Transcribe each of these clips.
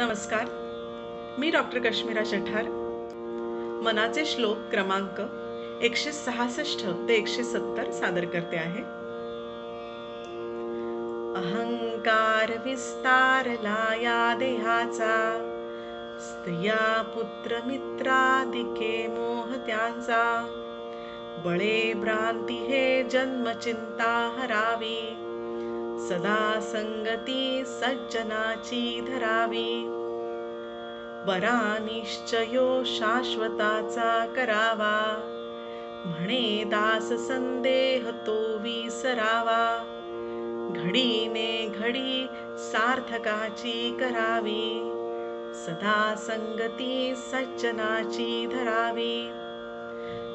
नमस्कार. मी डॉक्टर कश्मीरा जठार. मनाचे श्लोक क्रमांक एकशे सहासष्ट ते एकशे सत्तर सादर करते आहे. अहंकार विस्तारला या देहाचा स्त्रिया पुत्र मित्रादिके मोह त्यांचा बळे भ्रांती हे जन्म चिंता हरावी. सदा संगती सज्जनाची धरावी बरा निश्चयो घडी सार्थकाची करावी सदा संगती सज्जनाची धरावी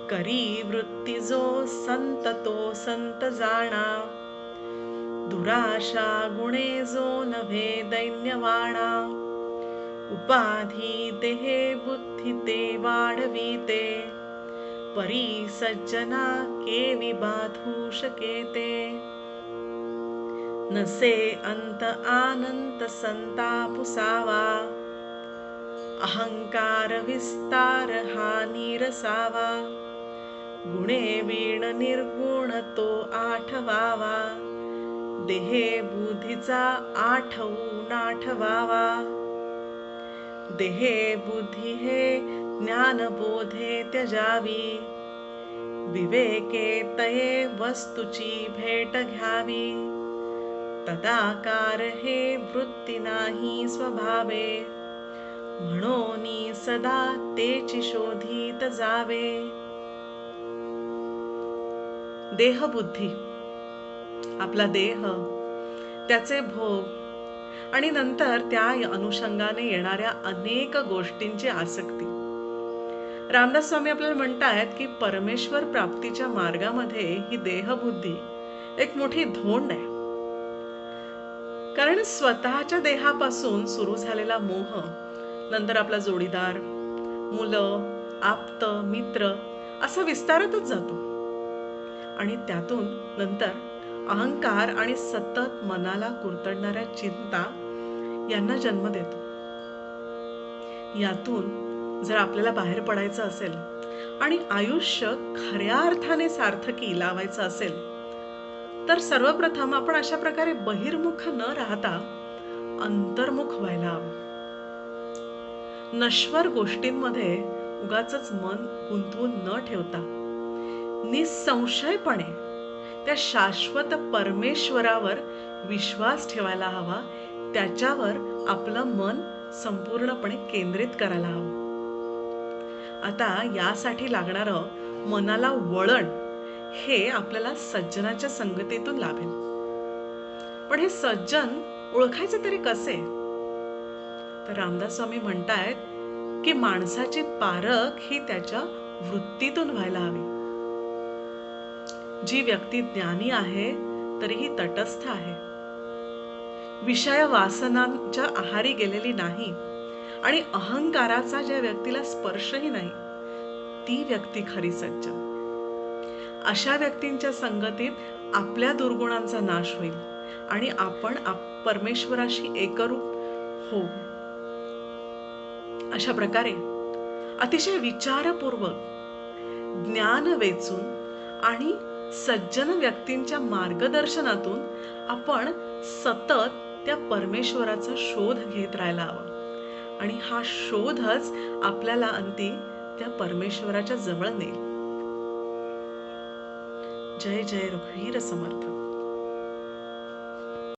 करी वृत्ती जो संत तो संत जाणा दुराशाे दैन्यवाणा। उपाधिते परिसजना के निसन्तापुसावा अहङ्कारविस्तारहानिरसा वा गुणे वीण निर्गुणतो आवावा देहे बुद्धीचा आठवून आठवावा. देहे बुद्धी हे ज्ञानबोधे त्यजावी. विवेके तये वस्तूची भेट घ्यावी. तदाकार हे वृत्ती नाही स्वभावे. म्हणून सदा तेची शोधित जावे. देहबुद्धी आपला देह त्याचे भोग आणि नंतर त्या अनुषंगाने येणाऱ्या अनेक गोष्टींची आसक्ती. रामदास स्वामी आपल्याला म्हणतायत की परमेश्वर प्राप्तीच्या मार्गामध्ये ही देहबुद्धी एक मोठी धोंड आहे. कारण स्वतःच्या देहापासून सुरू झालेला मोह नंतर आपला जोडीदार मुलं आप्त मित्र असा विस्तारतच जातो. आणि त्यातून नंतर अहंकार आणि सतत मनाला कुरतडणाऱ्या चिंता यांना जन्म देतो. यातून जर आपल्याला बाहेर पडायचं असेल आणि आयुष्य खऱ्या अर्थाने सार्थकी लावायचं असेल तर सर्वप्रथम आपण अशा प्रकारे बहिर्मुख न राहता अंतर्मुख व्हायला हवं. नश्वर गोष्टींमध्ये उगाच मन गुंतवून न ठेवता निसंशयपणे त्या शाश्वत परमेश्वरावर विश्वास ठेवायला हवा त्याच्यावर आपलं मन संपूर्णपणे केंद्रित करायला हवं. आता यासाठी लागणारं मनाला वळण हे आपल्याला सज्जनाच्या संगतीतून लाभेल. पण हे सज्जन ओळखायचे तरी कसे? तर रामदास स्वामी म्हणतायत की माणसाची पारख ही त्याच्या वृत्तीतून व्हायला हवी. जी व्यक्ती ज्ञानी आहे तरीही तटस्थ आहे. विषय वासनांच्या आहारी गेलेली नाही आणि अहंकाराचा ज्या व्यक्तीला स्पर्शही नाही ती व्यक्ती खरी सज्ज. अशा व्यक्तींच्या संगतीत आपल्या दुर्गुणांचा नाश होईल आणि आपण परमेश्वराशी एकरूप हो अशा प्रकारे अतिशय विचारपूर्वक ज्ञान वेचून आणि सज्जन व्यक्तींच्या मार्गदर्शनातून आपण सतत त्या परमेश्वराचा शोध घेत राहायला हवा. आणि हा शोधच आपल्याला अंती त्या परमेश्वराच्या जवळ नेईल. जय जय रघुवीर समर्थ.